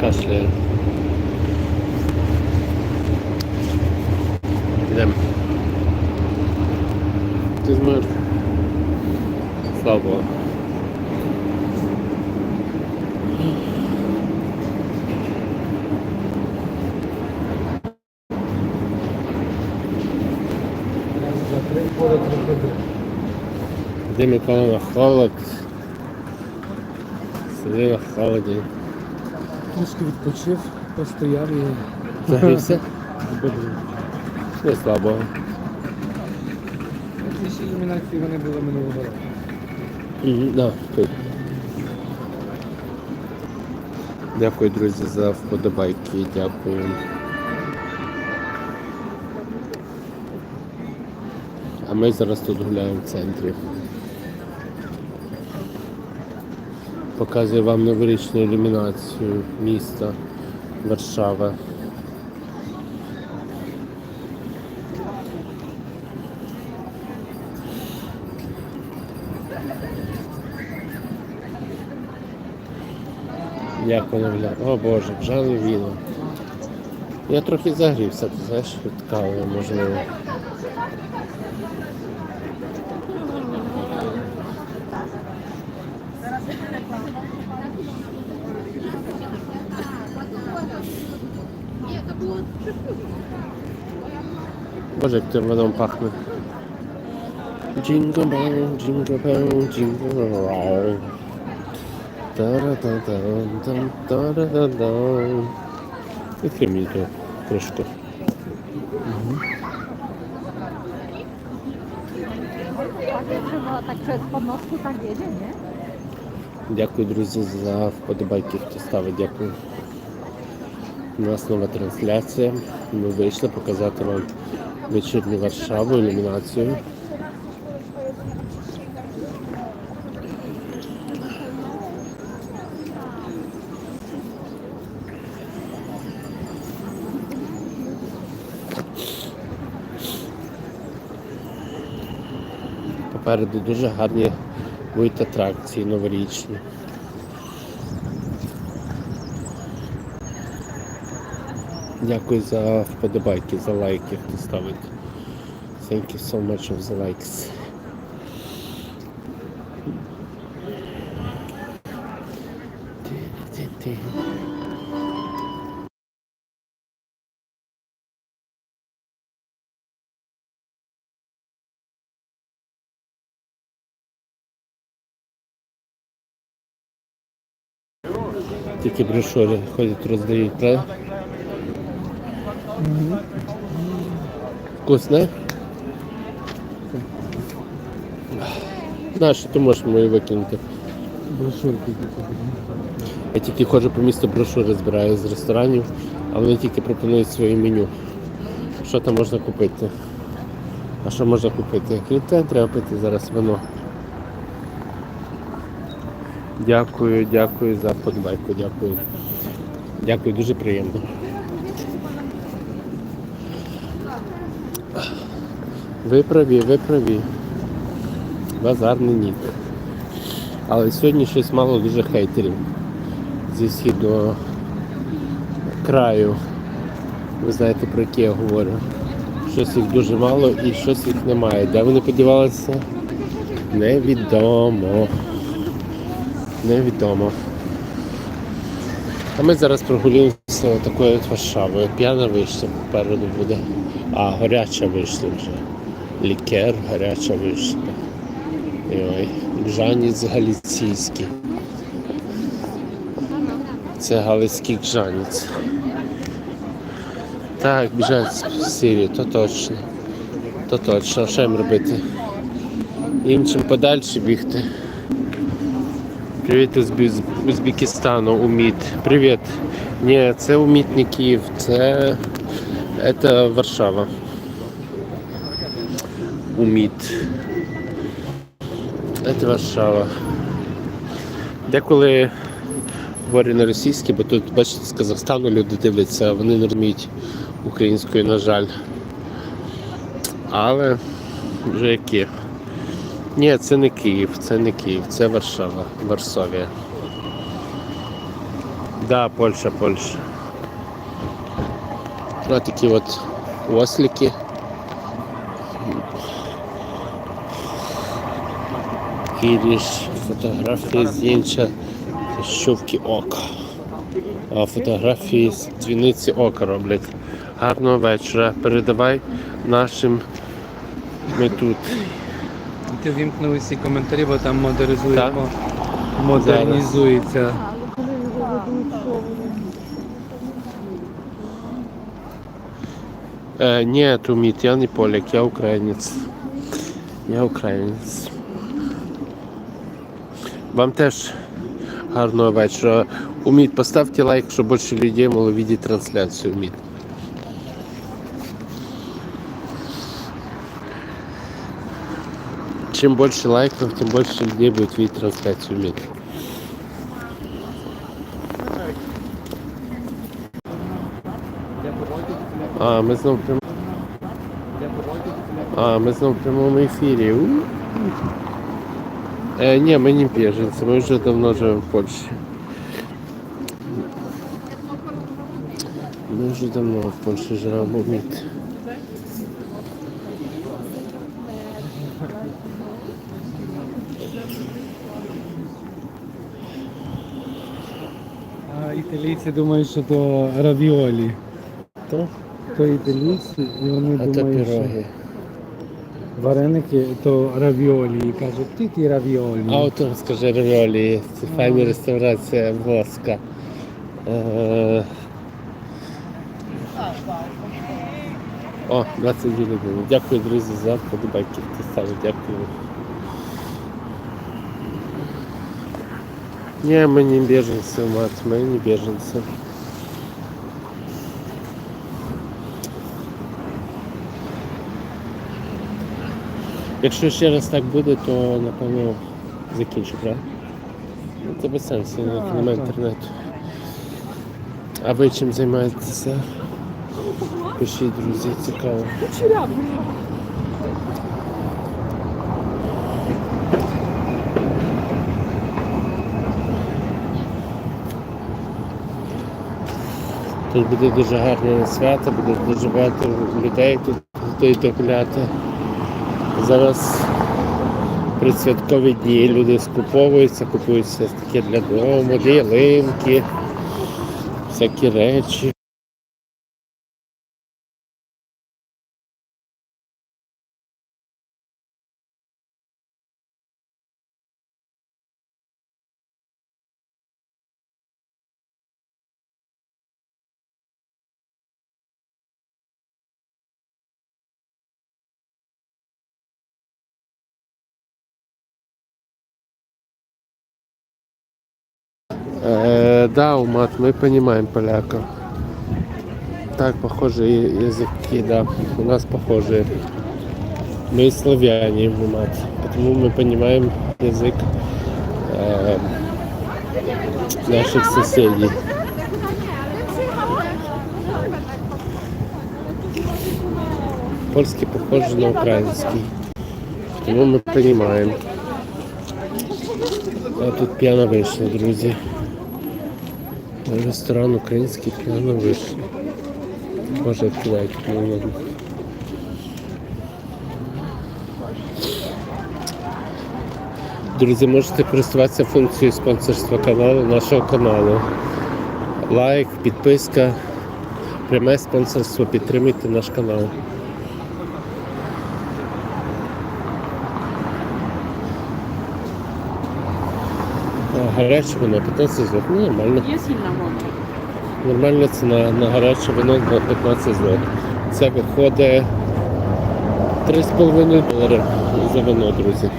Кашляє. Йдемо. Ти змер. Слава Богу. На холод. Сиди на холоді. Трішки відпочив, постояв і Загрівся? Не слабо. Інші ілюмінації вони були минулого року. Мгм, Да. Дякую, друзі, за вподобайки. Дякую. А ми зараз тут гуляємо в центрі. Показую вам новорічну ілюмінацію міста Варшава. Як воно виглядає? О Боже, віно. Я трохи загрівся, ти знаєш, від кави, можливо. Боже, як тим вином пахне. Jingle bell, jingle bell, jingle all. Та-ра-та-та-дам, та-ра-та-дам. Відкрий мені ту кришку. Trzeba tak przez podnosku tak jedzie, nie? Дякую, друзі, за вподобайки, хто ставить. Дякую. У нас нова трансляція. Ми вийшли показати вам вечірню Варшаву, ілюмінацію. Попереду дуже гарні будуть атракції новорічні. Дякую за вподобайки, за лайки, хто ставить. Thank you so much of the likes. Тільки брошури ходять роздають, правда? Вкусне? Знаєш, ти можеш мої викинути. Брошурки. Я тільки ходжу по місту брошури збираю з ресторанів, а вони тільки пропонують своє меню. Що там можна купити? А що можна купити? Крім треба пити зараз вино. Дякую, дякую за подбайку, дякую. Дякую, дуже приємно. Ви праві, ви праві. Базарний нік. Але сьогодні щось мало дуже хейтерів зі східного краю. Ви знаєте про які я говорю. Щось їх дуже мало і щось їх немає. Де вони подівалися? Невідомо. Невідомо. А ми зараз прогулюємося такою от Варшавою. П'яна вишня попереду буде. А, гаряча вишня вже. Лікер, гаряча вишня. Ой, Гжаніць галіційський. Це галицький гжаніць. Так, біжать з Сирії, то точно. То точно, що їм робити? Іншим подальше бігти. Привіт Біз- Узбекистану, Уміт. Привіт. Ні, це Уміт не Київ, це, це Варшава. Уміт. Це Варшава. Деколи говорю на російській, бо тут, бачите, з Казахстану люди дивляться, вони не розуміють української, на жаль. Але вже які. Ні, це не Київ, це не Київ, це Варшава, Варсовія. Да, Польща, Польща. Ось такі от ослики. Кіріш, фотографії здінча, щовки ока. А фотографії з дзвіниці ока роблять. Гарного вечора. Передавай нашим. Ми тут. Ти вімкнув усі коментарі, бо там модернізується. Е, ні, Туміт, я не поляк, я українець. Я українець. Вам теж гарного вечора. Уміт, поставте лайк, щоб більше людей могло бачити трансляцію. Уміт. Чим більше лайків, тим більше людей буде видеть трансляцію. Уміт. А, ми знову в прям- А, ми знову в прямому ефірі. Е, ні, ми не біженці, ми вже давно живемо в Польщі. Ми вже давно в Польщі живемо. Мід. Італійці думають, що то равіолі. То? То італійці, і вони А думають, що вареники то равіолі. І кажуть, ти ті равіолі. А от скажи равіолі, це файна реставрація воска. Е... О, 22 людини. Дякую, друзі, за. Ти ставив, дякую. Ні, ми не біженці, мат, ми не біженці. Якщо ще раз так буде, то напевно закінчу, правда? Ну, Це без сенсу, Так, немає інтернету. А ви чим займаєтеся? Пишіть, друзі, цікаво. Тут буде дуже гарне свято, буде дуже багато людей тут готують гуляти. Зараз присвяткові дні люди скуповуються, купуються таке для дому, ялинки, всякі речі. Э, да, Умат, мы понимаем поляков. Так, похожие языки, да. У нас похожие. Мы славяне, Умат. Потому мы понимаем язык э, наших соседей. Польский похож на украинский. Тому ми понимаем. А тут п'яно вийшло, друзі. Ресторан український п'яно вийшло. Може відкривають мені. Друзі, можете користуватися функцією спонсорства каналу, нашого каналу. Лайк, підписка, пряме спонсорство, підтримуйте наш канал. Гаряче вино 15 злотих, Ну, нормально. Є сильна вода. Нормальна ціна на гаряче вино 15 злотих. Це виходить 3,5 долари за вино, друзі.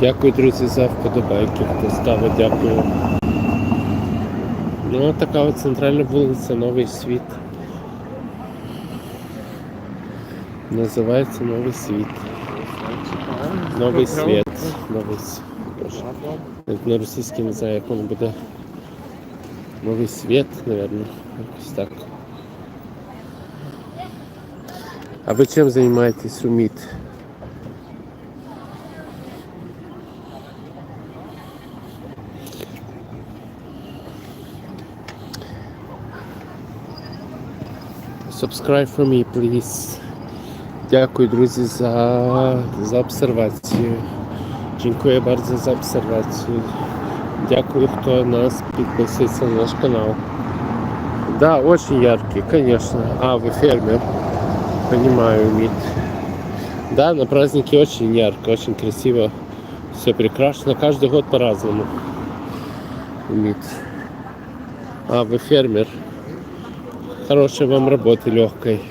Дякую, друзі, за вподобайки. Хто ставить, дякую. Ну, така от центральна вулиця, Новий світ. Називається Новий світ. Новий світ. Новий світ. на російській не знаю, як воно буде. Новий світ, мабуть, якось так. А ви чим займаєтесь Руміт? Subscribe for me, please. Дякую, друзі, за, за обсервацію. Dziękuję bardzo za obserwację. Дякую, кто нас підписується на наш канал. Да, очень яркий, конечно. А, вы фермер. Понимаю, Мит. Да, на празднике очень ярко, очень красиво. Все прекрасно. Каждый год по-разному. Мит. А, вы фермер. Хорошей вам работы, легкой.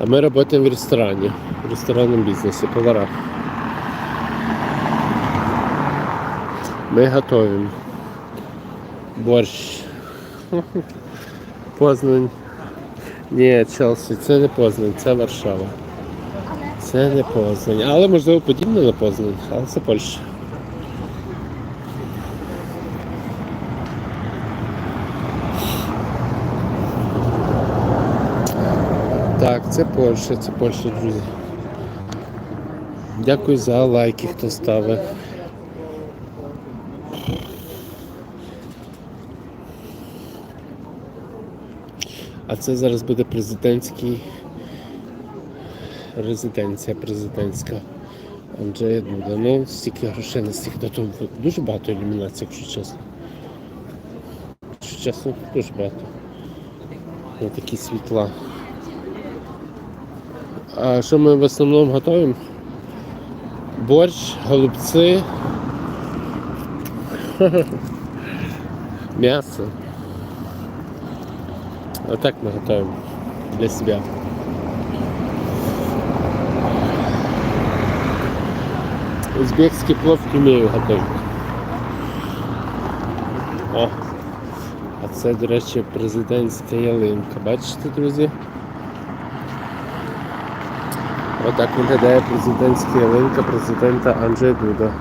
А мы работаем в ресторане, в ресторанном бизнесе, повара. Мы готовим борщ. Познань. Ні, Челсі, це не Познань, це Варшава. Це не Познань. Але можливо подібне на Познань, але це Польща. Це Польща, це Польща, друзі. Дякую за лайки, хто ставив. А це зараз буде президентський резиденція президентська Анджея Дуда. Ну, стільки грошей на стільки датум. Дуже багато ілюмінацій, якщо чесно. Якщо чесно, дуже багато. Ось такі світла. А що ми в основному готуємо? Борщ, голубці. М'ясо. Вот так мы готовим для себя. Узбекский плов умею готовить. О! А це, до речі, президентська ялинка. Бачите, друзі? Отак виглядає президентська ялинка президента Анджея Дуда.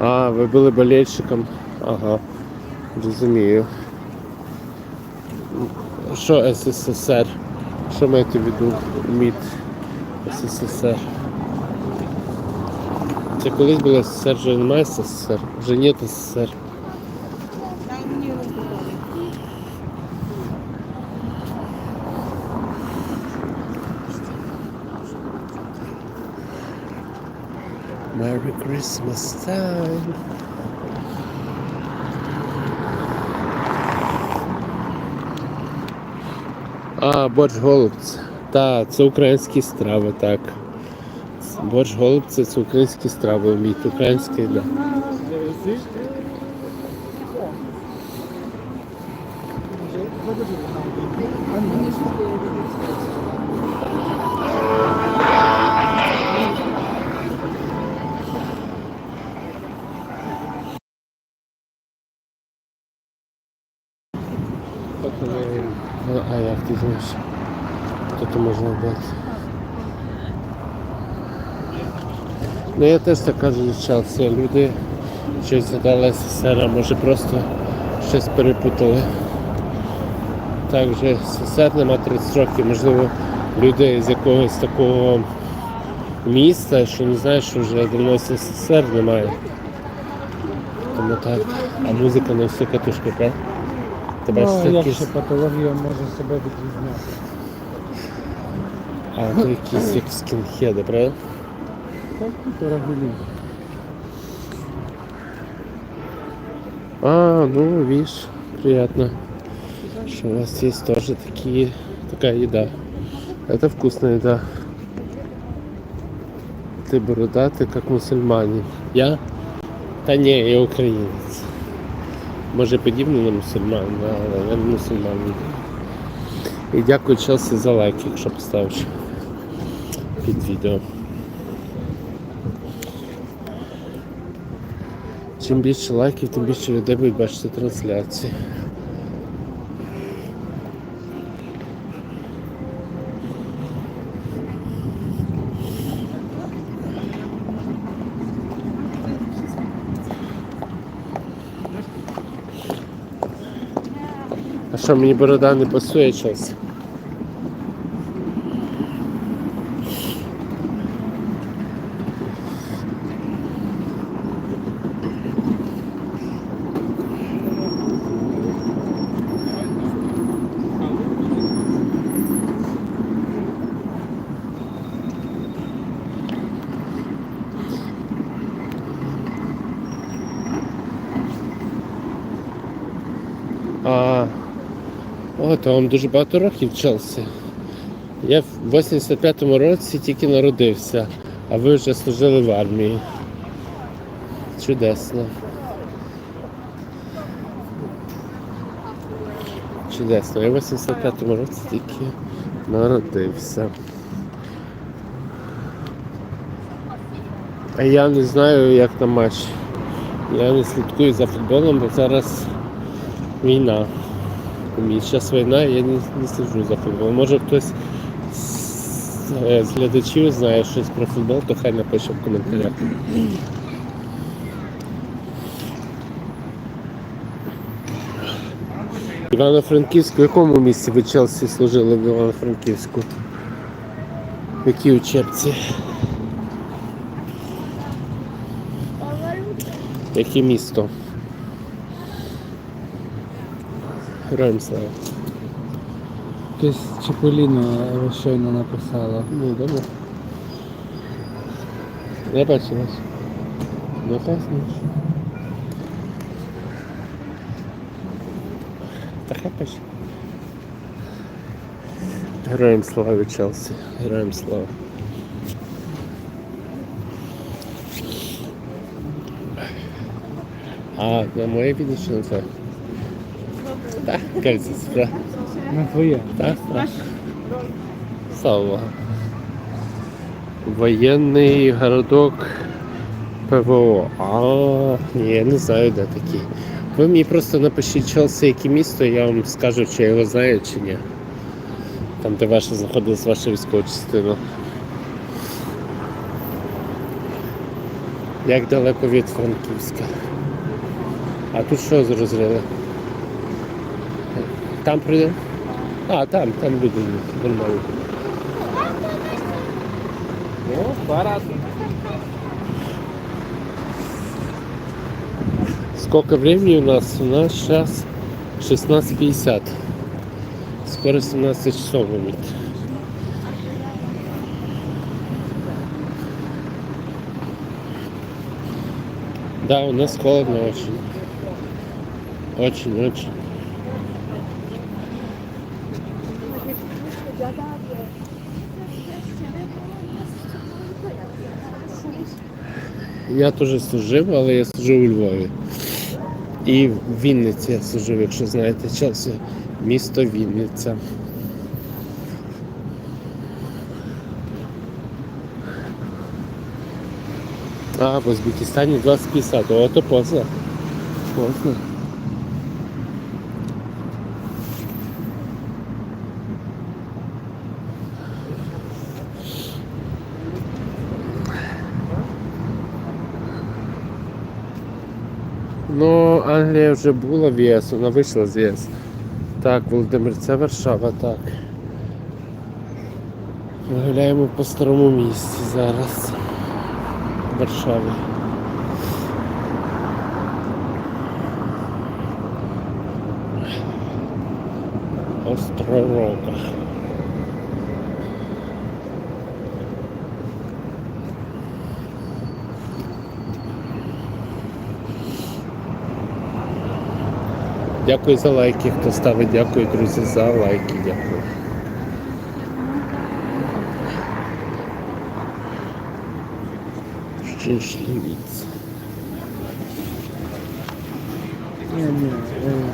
А, ви були болельщиком? Ага. Розумію. Що СССР? Що маєте в виду МІД СССР? Це колись було СССР, вже немає СССР, вже нет СССР. Merry Christmas time. А, борщ голубці. Так, це українські страви, так. Борщ голубці це українські страви, мій український, да. Ну, А як ти думаєш? Тут можна бути. Ну я теж так кажу Челсі. Люди щось згадали СССР, а може просто щось перепутали. Так вже СССР нема 30 років, можливо, люди з якогось такого міста, що не знають, що вже давно СССР немає. Тому так. А музика на всю катушку, правда? Ти бачиш, Ну, якісь... якщо патологія може себе відрізняти. А, то якісь як скінхеди, правда? Так, то регулює. А, ну, видишь, приятно, что у вас есть тоже такие, такая еда. Это вкусная еда. Ты бородатый, как мусульманин. Я? Та ні, я українець. Може подібний на мусульман, але я не мусульман. І дякую Челсі за лайк, якщо поставиш під відео. Чим більше лайків, тим більше людей будуть бачити трансляції. Що мені борода не пасує час. О, то вам дуже багато років Челсі. Я в 85-му році тільки народився, а ви вже служили в армії. Чудесно. Чудесно. Я в 85-му році тільки народився. А я не знаю, як на матч. Я не слідкую за футболом, бо зараз війна. І зараз війна, я не, не слежу за футболом. Може хтось е, з глядачів знає щось про футбол, то хай напише в коментарях. Івано-Франківську, в якому місці ви Челсі служили в Івано-Франківську? В якій учебці? Яке місто? Героям слава. Якесь Чіполіно щойно написала. Ну, добре. Я бачила. Ну, так, знаєш. Та хай пише. Героям слави Челсі. Героям слава. А, на моє відео чи на це? Так, кажеться, справа. На твоє. Так, так. Слава Богу. Воєнний городок ПВО. А, я не знаю, де такі. Ви мені просто напишіть Челсі, яке місто, я вам скажу, чи я його знаю, чи ні. Там, де ваша знаходилась ваша військова частина. Як далеко від Франківська. А тут що зрозріли? Там прийде? А, там, там люди нормально. Ну, рази. Сколько времени у нас? У нас сейчас 16.50. Скоро 17 часов будет. Да, у нас холодно очень. Очень-очень. Я теж служив, але я служив у Львові. І в Вінниці я служив, якщо знаєте, час, місто Вінниця. А, в Узбекистані 2050, о, то поздно. Поздно. Ну, Англія вже була в ЄС, вона вийшла з ЄС. Так, Володимир, це Варшава, так. Ми гуляємо по старому місці зараз. Варшаві. Остророгах. Дякую за лайки, хто ставить, дякую, друзі, за лайки, дякую. Ще Ні, ні. е,